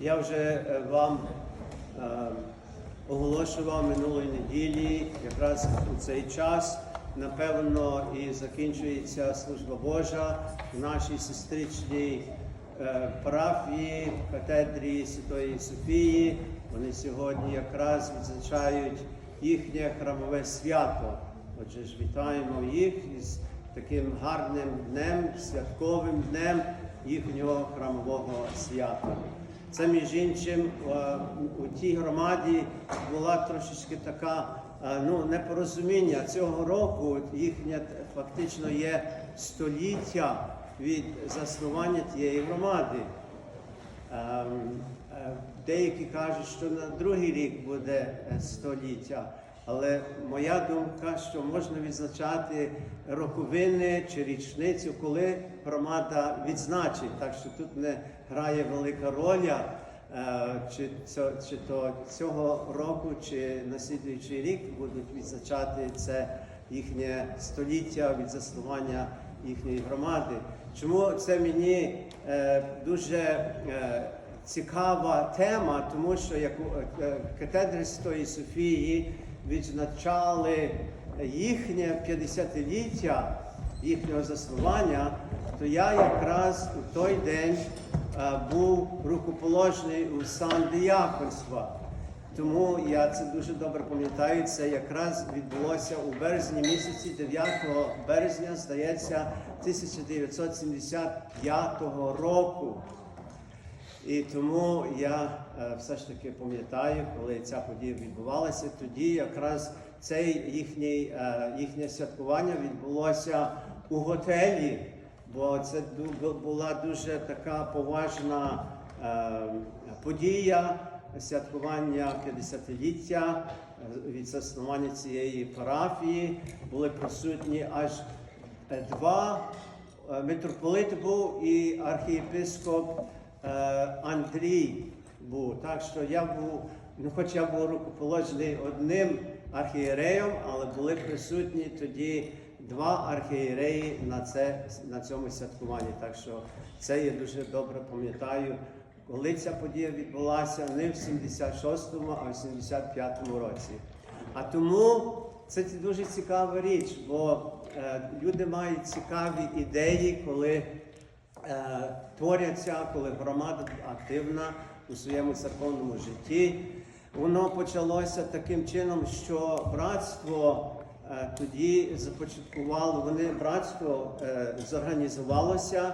Я вже е, вам е, оголошував минулої неділі, якраз у цей час, напевно, і закінчується служба Божа в нашій сестричній е, парафії, катедрі Святої Софії. Вони сьогодні якраз відзначають їхнє храмове свято. Отже ж, вітаємо їх із таким гарним днем, святковим днем їхнього храмового свята. Це, між іншим, е, у тій громаді була трошечки така е, ну, непорозуміння. Цього року їхнє фактично є століття від заснування тієї громади. Ем, е, Деякі кажуть, що на другий рік буде століття, але моя думка, що можна відзначати роковини чи річницю, коли громада відзначить, так що тут не грає велика роля, е, чи, чи то цього року, чи на слідуючий рік будуть відзначати це їхнє століття від заснування їхньої громади. Чому це мені е, дуже е, цікава тема, тому що як катедри Святої Софії відзначали їхнє 50-ліття їхнього заснування, то я якраз у той день е, був рукоположний у сан дияконства. Тому я це дуже добре пам'ятаю. Це якраз відбулося у березні місяці, 9 березня, здається, 1975 року. І тому я е, все ж таки пам'ятаю, коли ця подія відбувалася, тоді якраз цей їхній, е, їхнє святкування відбулося у готелі, бо це була дуже така поважна е, подія святкування 50-ліття е, від заснування цієї парафії. Були присутні аж два митрополит був і архієпископ Андрій був. Так що я був, ну хоч я був рукоположений одним архієреєм, але були присутні тоді два архієреї на, це, на цьому святкуванні. Так що це я дуже добре пам'ятаю. Коли ця подія відбулася не в 76-му, а в 75-му році. А тому це дуже цікава річ, бо е, люди мають цікаві ідеї, коли е, творяться, коли громада активна у своєму церковному житті. Воно почалося таким чином, що братство е, тоді започаткувало, вони братство е, зорганізувалося,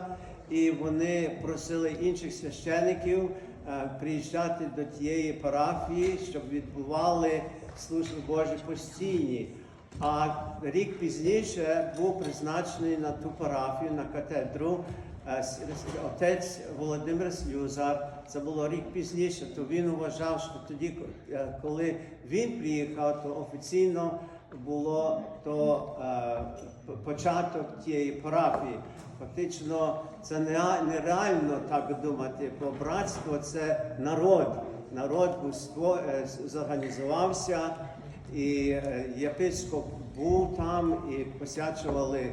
і вони просили інших священиків е, приїжджати до тієї парафії, щоб відбували служби Божі постійні. А рік пізніше був призначений на ту парафію, на катедру е, отець Володимир Слюзар. Це було рік пізніше, то він вважав, що тоді, е, коли він приїхав, то офіційно було то е, початок тієї парафії. Фактично, це не- нереально так думати, бо братство це народ. Народ е, зорганізувався, і єпископ був там і посвячували е,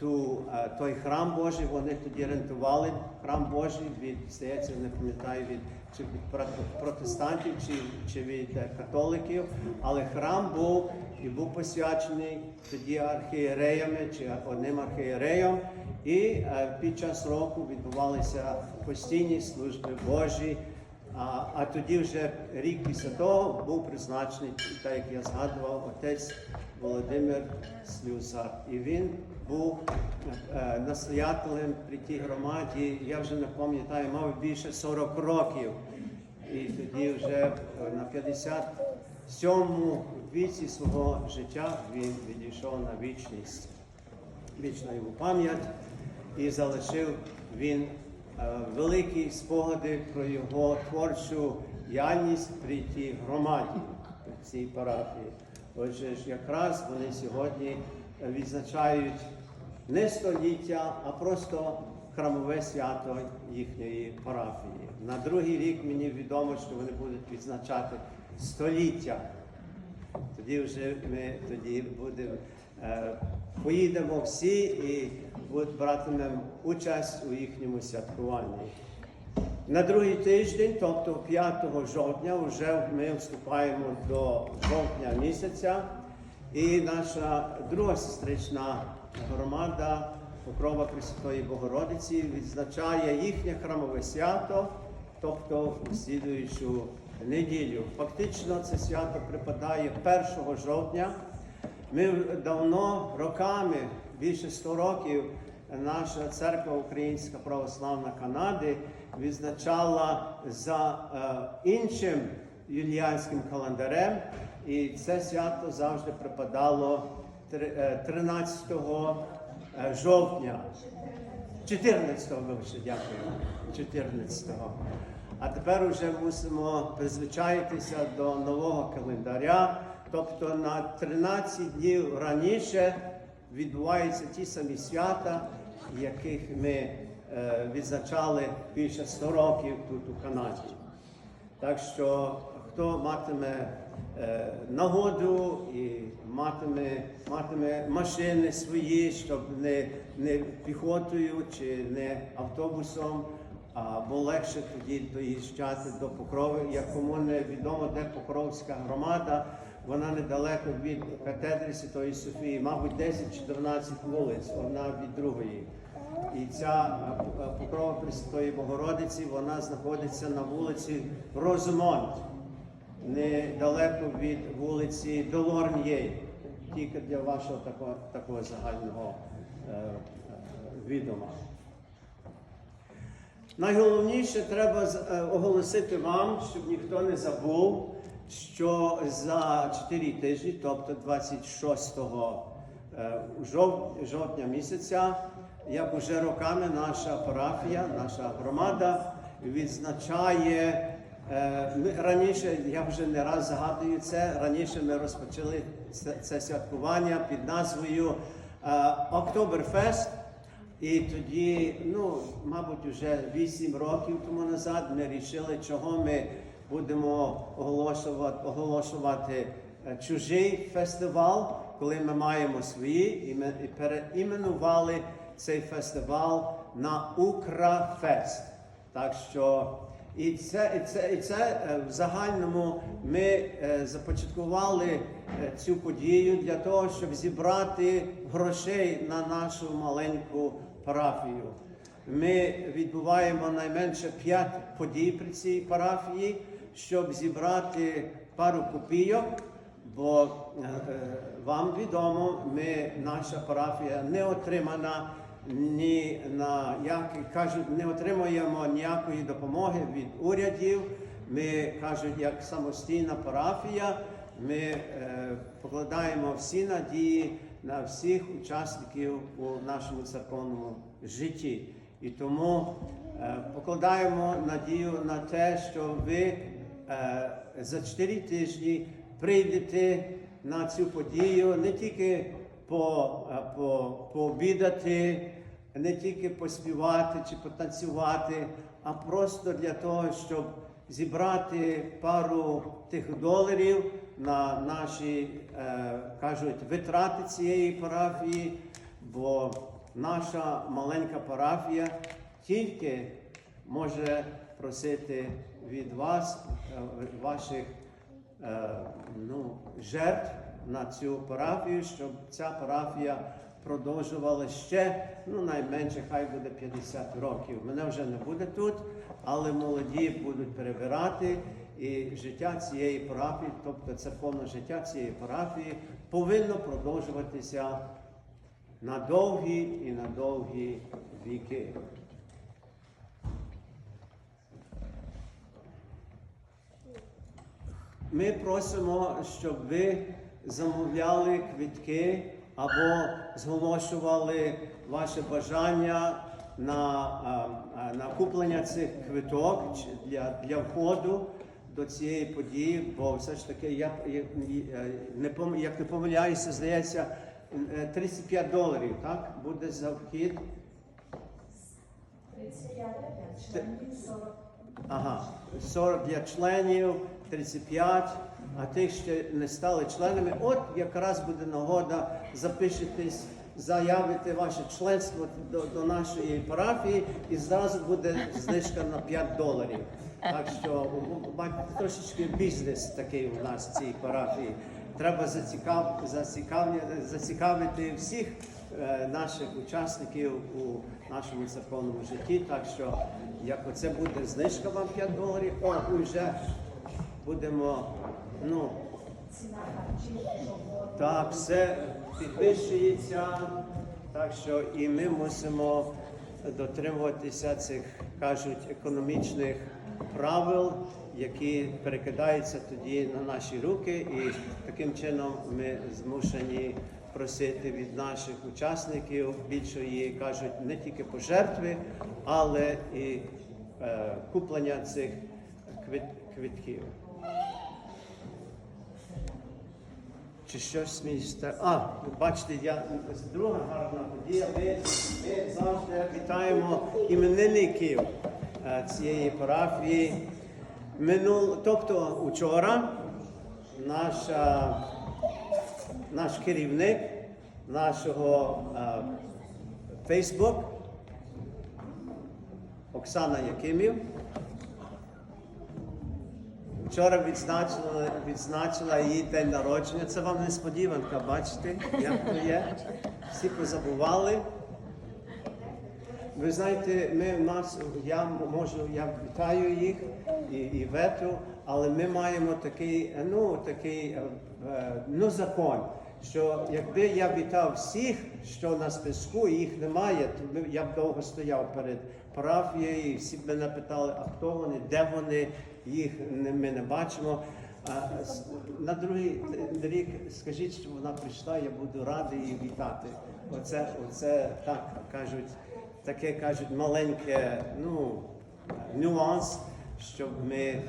ту, е, той храм Божий. Вони тоді рентували храм Божий від, здається, не пам'ятаю від чи від прот- протестантів, чи, чи від е, католиків. Але храм був і був посвячений тоді архієреями чи одним архієреєм. І е, під час року відбувалися постійні служби Божі. А, а тоді вже рік після того був призначений, так як я згадував, отець Володимир Слюсар. І він був е, настоятелем при тій громаді, я вже не пам'ятаю, мав більше 40 років. І тоді вже е, на 57-му віці свого життя він відійшов на вічність. Вічна йому пам'ять і залишив він великі спогади про його творчу діяльність при тій громаді, в цій парафії. Отже, ж якраз вони сьогодні е, відзначають не століття, а просто храмове свято їхньої парафії. На другий рік мені відомо, що вони будуть відзначати століття. Тоді вже ми тоді будемо, е, поїдемо всі і братимемо участь у їхньому святкуванні. На другий тиждень, тобто 5 жовтня, вже ми вступаємо до жовтня місяця. І наша друга сестрична громада Покрова Пресвятої Богородиці відзначає їхнє храмове свято, тобто в слідуючу неділю. Фактично це свято припадає 1 жовтня. Ми давно роками, більше 100 років, наша церква Українська Православна Канади відзначала за е, іншим юліанським календарем, і це свято завжди припадало е, 13 е, жовтня. 14-го, вибачте, дякую. 14-го. А тепер вже мусимо призвичаїтися до нового календаря. Тобто на 13 днів раніше відбуваються ті самі свята, яких ми е, відзначали більше 100 років тут у Канаді. Так що хто матиме е, нагоду і матиме, матиме машини свої, щоб не, не піхотою чи не автобусом, або легше тоді доїжджати до Покрови. Як кому не відомо, де Покровська громада, вона недалеко від катедри Святої Софії, мабуть, 10 чи 12 вулиць, одна від другої. І ця е, покрова Пресвятої Богородиці, вона знаходиться на вулиці Розмонт, недалеко від вулиці Долорньєй, тільки для вашого такого, такого загального е, е, відома. Найголовніше треба е, оголосити вам, щоб ніхто не забув, що за 4 тижні, тобто 26 е, жовтня місяця, як уже роками наша парафія, наша громада відзначає. е, Ми раніше, я вже не раз згадую це. Раніше ми розпочали це, святкування під назвою е, Октоберфест. І тоді, ну, мабуть, вже 8 років тому назад ми вирішили, чого ми будемо оголошувати, оголошувати е, чужий фестиваль, коли ми маємо свої, і ми переіменували цей фестиваль на Украфест. Так що і це, і це, і це е, в загальному ми е, започаткували цю подію для того, щоб зібрати грошей на нашу маленьку парафію. Ми відбуваємо найменше 5 подій при цій парафії, щоб зібрати пару копійок. Бо е, вам відомо, ми, наша парафія не отримана ні на як кажуть, не отримуємо ніякої допомоги від урядів. Ми кажуть, як самостійна парафія, ми е, покладаємо всі надії на всіх учасників у нашому церковному житті. І тому е, покладаємо надію на те, що ви за 4 тижні прийдете на цю подію не тільки по, е, по, пообідати, не тільки поспівати чи потанцювати, а просто для того, щоб зібрати пару тих доларів на наші, е, кажуть, витрати цієї парафії, бо наша маленька парафія тільки може просити від вас, е, ваших е, ну, жертв на цю парафію, щоб ця парафія продовжувала ще, ну найменше, хай буде 50 років. Мене вже не буде тут, але молоді будуть перебирати. І життя цієї парафії, тобто церковне життя цієї парафії, повинно продовжуватися на довгі і на довгі віки. Ми просимо, щоб ви замовляли квитки або зголошували ваше бажання на, на куплення цих квиток для, для входу до цієї події, бо все ж таки, я, не як не помиляюся, здається, е, 35 доларів так, буде за вхід. 35 членів 40. Ага, 40 для членів, 35, а тих ще не стали членами. От якраз буде нагода, запишитесь заявите ваше членство до, до нашої парафії, і зразу буде знижка на 5 доларів. Так що трошечки бізнес такий у нас в цій парафії. Треба зацікав, зацікавити, зацікавити всіх е, наших учасників у нашому церковному житті. Так що, як оце буде знижка вам 5 доларів, о, вже будемо, ну, так, все підвищується, так що і ми мусимо дотримуватися цих, кажуть, економічних правил, які перекидаються тоді на наші руки, і таким чином ми змушені просити від наших учасників більшої, кажуть, не тільки пожертви, але і е, куплення цих квит- квитків. Чи щось ста- А, бачите, я друга гарна подія. Ми, ми завжди вітаємо іменинників е, цієї парафії. Минул, тобто учора наша, наш керівник нашого е, Facebook Оксана Якимів Вчора відзначила, відзначила її день народження. Це вам несподіванка, бачите, як то є. Всі позабували. Ви знаєте, ми в нас, я можу, я вітаю їх і, і вету, але ми маємо такий, ну, такий е, е, ну, закон, що якби я вітав всіх, що на списку, їх немає, то я б довго стояв перед парафією, і всі б мене питали, а хто вони, де вони, їх ми не бачимо. А на другий рік скажіть, що вона прийшла, я буду радий її вітати. Оце, оце так кажуть таке кажуть маленьке ну, нюанс, щоб ми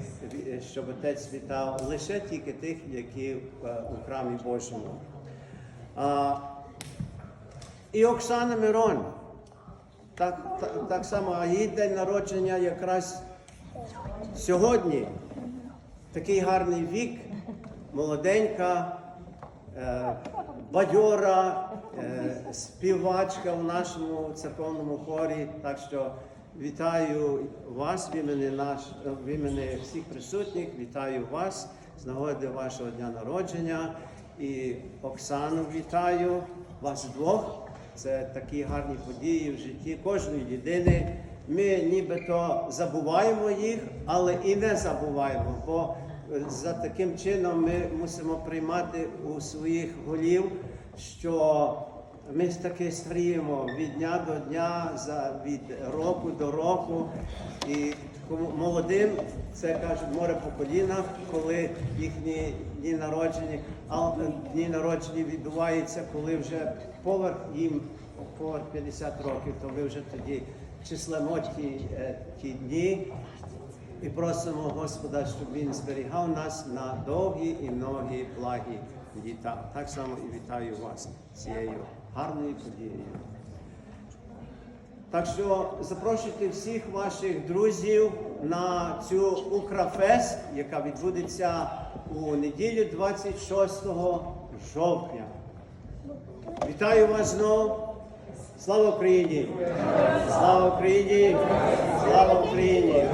щоб отець вітав лише тільки тих, які е, у храмі Божому. А, і Оксана Мирон. Так, так, так само, а її день народження якраз сьогодні. Такий гарний вік, молоденька, е, бадьора, е, співачка в нашому церковному хорі. Так що вітаю вас в імені, наш, в імені всіх присутніх, вітаю вас з нагоди вашого дня народження. І Оксану вітаю вас двох. Це такі гарні події в житті кожної людини. Ми нібито забуваємо їх, але і не забуваємо, бо е, за таким чином ми мусимо приймати у своїх голів, що ми ж таки старіємо від дня до дня, за, від року до року. І молодим це кажуть море по колінах, коли їхні дні народження, а дні народження відбуваються, коли вже поверх їм поверх 50 років, то ви вже тоді числимо ті, е, ті дні і просимо Господа, щоб Він зберігав нас на довгі і многі благі літа. Так само і вітаю вас цією гарною подією. Так що запрошуйте всіх ваших друзів на цю Украфест, яка відбудеться у неділю 26 жовтня. Вітаю вас знову. Слава Україні! Слава Україні! Слава Україні!